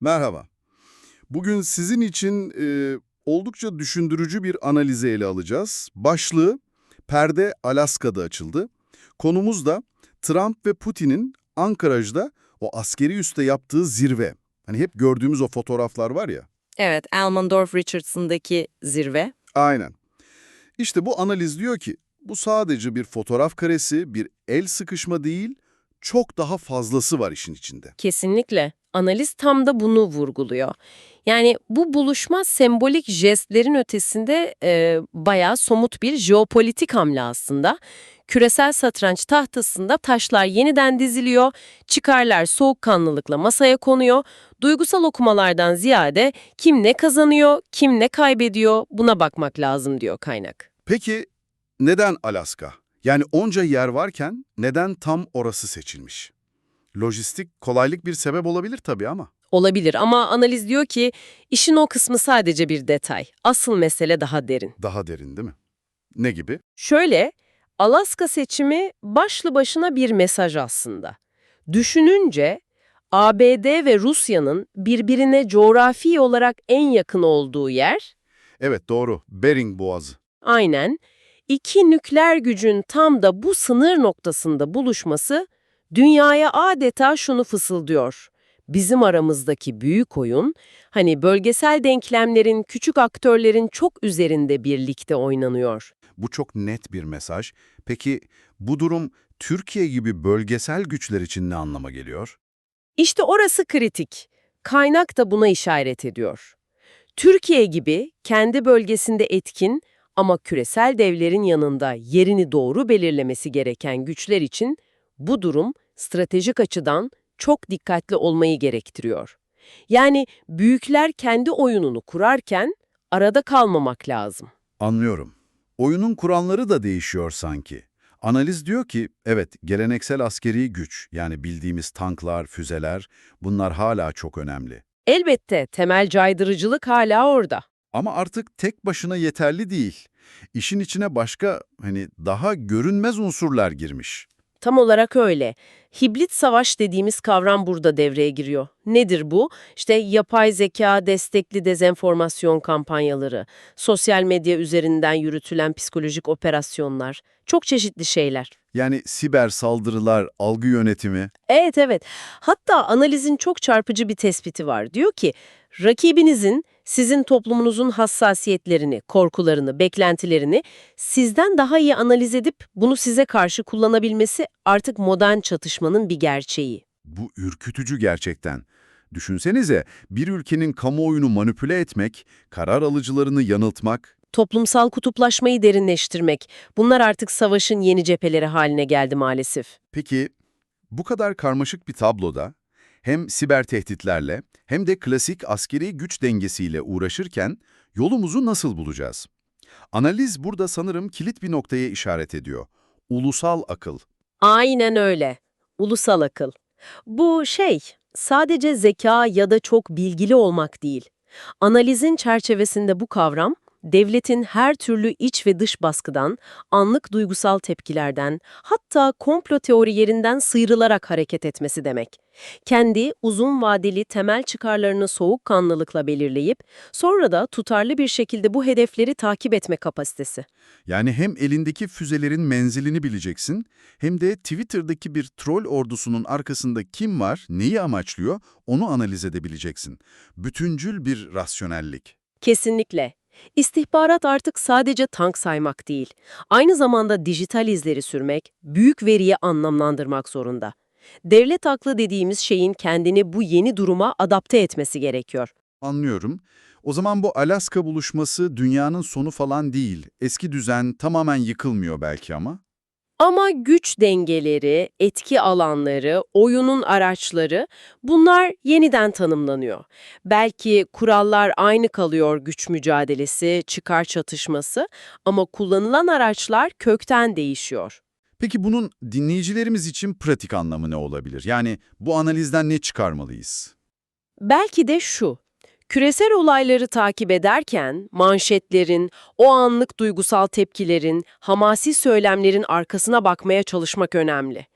Merhaba. Bugün sizin için e, oldukça düşündürücü bir analizi ele alacağız. Başlığı Perde Alaska'da açıldı. Konumuz da Trump ve Putin'in Ankara'da o askeri üste yaptığı zirve. Hani hep gördüğümüz o fotoğraflar var ya. Evet, Elmendorf Richardson'daki zirve. Aynen. İşte bu analiz diyor ki bu sadece bir fotoğraf karesi, bir el sıkışma değil, çok daha fazlası var işin içinde. Kesinlikle. Analiz tam da bunu vurguluyor. Yani bu buluşma sembolik jestlerin ötesinde e, bayağı somut bir jeopolitik hamle aslında. Küresel satranç tahtasında taşlar yeniden diziliyor, çıkarlar soğukkanlılıkla masaya konuyor. Duygusal okumalardan ziyade kim ne kazanıyor, kim ne kaybediyor buna bakmak lazım diyor kaynak. Peki neden Alaska? Yani onca yer varken neden tam orası seçilmiş? Lojistik kolaylık bir sebep olabilir tabii ama. Olabilir ama analiz diyor ki işin o kısmı sadece bir detay. Asıl mesele daha derin. Daha derin değil mi? Ne gibi? Şöyle, Alaska seçimi başlı başına bir mesaj aslında. Düşününce ABD ve Rusya'nın birbirine coğrafi olarak en yakın olduğu yer, Evet doğru, Bering Boğazı. aynen iki nükleer gücün tam da bu sınır noktasında buluşması dünyaya adeta şunu fısıldıyor. Bizim aramızdaki büyük oyun, hani bölgesel denklemlerin, küçük aktörlerin çok üzerinde birlikte oynanıyor. Bu çok net bir mesaj. Peki bu durum Türkiye gibi bölgesel güçler için ne anlama geliyor? İşte orası kritik. Kaynak da buna işaret ediyor. Türkiye gibi kendi bölgesinde etkin ama küresel devlerin yanında yerini doğru belirlemesi gereken güçler için bu durum stratejik açıdan çok dikkatli olmayı gerektiriyor. Yani büyükler kendi oyununu kurarken arada kalmamak lazım. Anlıyorum. Oyunun kuralları da değişiyor sanki. Analiz diyor ki, evet geleneksel askeri güç, yani bildiğimiz tanklar, füzeler, bunlar hala çok önemli. Elbette temel caydırıcılık hala orada. Ama artık tek başına yeterli değil. İşin içine başka, hani daha görünmez unsurlar girmiş. Tam olarak öyle. Hibrit savaş dediğimiz kavram burada devreye giriyor. Nedir bu? İşte yapay zeka destekli dezenformasyon kampanyaları, sosyal medya üzerinden yürütülen psikolojik operasyonlar, çok çeşitli şeyler. Yani siber saldırılar, algı yönetimi, Evet evet. Hatta analizin çok çarpıcı bir tespiti var. Diyor ki, rakibinizin sizin toplumunuzun hassasiyetlerini, korkularını, beklentilerini sizden daha iyi analiz edip bunu size karşı kullanabilmesi artık modern çatışmanın bir gerçeği. bu ürkütücü gerçekten. Düşünsenize, bir ülkenin kamuoyunu manipüle etmek, karar alıcılarını yanıltmak, Toplumsal kutuplaşmayı derinleştirmek, bunlar artık savaşın yeni cepheleri haline geldi maalesef. Peki, bu kadar karmaşık bir tabloda hem siber tehditlerle hem de klasik askeri güç dengesiyle uğraşırken yolumuzu nasıl bulacağız? Analiz burada sanırım kilit bir noktaya işaret ediyor. Ulusal akıl. Aynen öyle. Ulusal akıl. Bu şey, sadece zeka ya da çok bilgili olmak değil. Analizin çerçevesinde bu kavram, devletin her türlü iç ve dış baskıdan, anlık duygusal tepkilerden, hatta komplo teorilerinden sıyrılarak hareket etmesi demek. Kendi uzun vadeli temel çıkarlarını soğukkanlılıkla belirleyip, sonra da tutarlı bir şekilde bu hedefleri takip etme kapasitesi. Yani hem elindeki füzelerin menzilini bileceksin, hem de Twitter'daki bir troll ordusunun arkasında kim var, neyi amaçlıyor, onu analiz edebileceksin. Bütüncül bir rasyonellik. Kesinlikle. İstihbarat artık sadece tank saymak değil, aynı zamanda dijital izleri sürmek, büyük veriye anlamlandırmak zorunda. Devlet aklı dediğimiz şeyin kendini bu yeni duruma adapte etmesi gerekiyor. Anlıyorum. O zaman bu Alaska buluşması dünyanın sonu falan değil. Eski düzen tamamen yıkılmıyor belki ama. Ama güç dengeleri, etki alanları, oyunun araçları bunlar yeniden tanımlanıyor. Belki kurallar aynı kalıyor güç mücadelesi, çıkar çatışması ama kullanılan araçlar kökten değişiyor. Peki bunun dinleyicilerimiz için pratik anlamı ne olabilir? Yani bu analizden ne çıkarmalıyız? Belki de şu. Küresel olayları takip ederken manşetlerin, o anlık duygusal tepkilerin, hamasi söylemlerin arkasına bakmaya çalışmak önemli.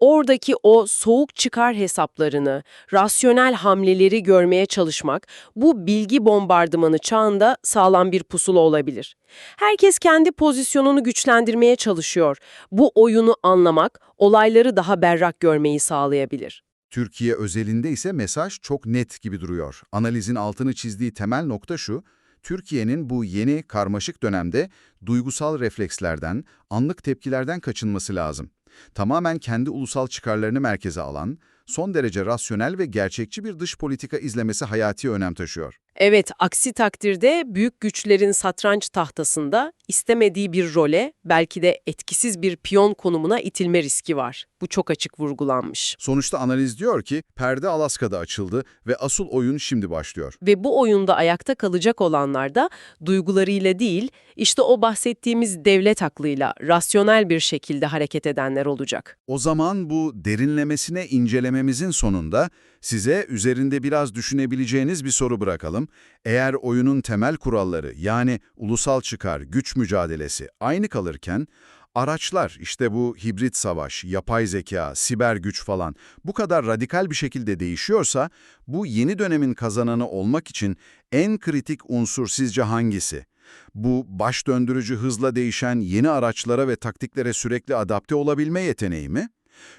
oradaki o soğuk çıkar hesaplarını, rasyonel hamleleri görmeye çalışmak bu bilgi bombardımanı çağında sağlam bir pusula olabilir. Herkes kendi pozisyonunu güçlendirmeye çalışıyor. Bu oyunu anlamak olayları daha berrak görmeyi sağlayabilir. Türkiye özelinde ise mesaj çok net gibi duruyor. Analizin altını çizdiği temel nokta şu, Türkiye'nin bu yeni karmaşık dönemde duygusal reflekslerden, anlık tepkilerden kaçınması lazım. Tamamen kendi ulusal çıkarlarını merkeze alan, son derece rasyonel ve gerçekçi bir dış politika izlemesi hayati önem taşıyor. Evet, aksi takdirde büyük güçlerin satranç tahtasında istemediği bir role, belki de etkisiz bir piyon konumuna itilme riski var. Bu çok açık vurgulanmış. Sonuçta analiz diyor ki, perde Alaska'da açıldı ve asıl oyun şimdi başlıyor. Ve bu oyunda ayakta kalacak olanlar da duygularıyla değil, işte o bahsettiğimiz devlet aklıyla, rasyonel bir şekilde hareket edenler olacak. O zaman bu derinlemesine incelememizin sonunda size üzerinde biraz düşünebileceğiniz bir soru bırakalım. Eğer oyunun temel kuralları yani ulusal çıkar, güç mücadelesi aynı kalırken, araçlar işte bu hibrit savaş, yapay zeka, siber güç falan bu kadar radikal bir şekilde değişiyorsa, bu yeni dönemin kazananı olmak için en kritik unsur sizce hangisi? Bu baş döndürücü hızla değişen yeni araçlara ve taktiklere sürekli adapte olabilme yeteneği mi?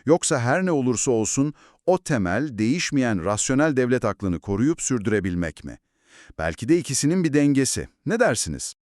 Yoksa her ne olursa olsun o temel, değişmeyen rasyonel devlet aklını koruyup sürdürebilmek mi? Belki de ikisinin bir dengesi. Ne dersiniz?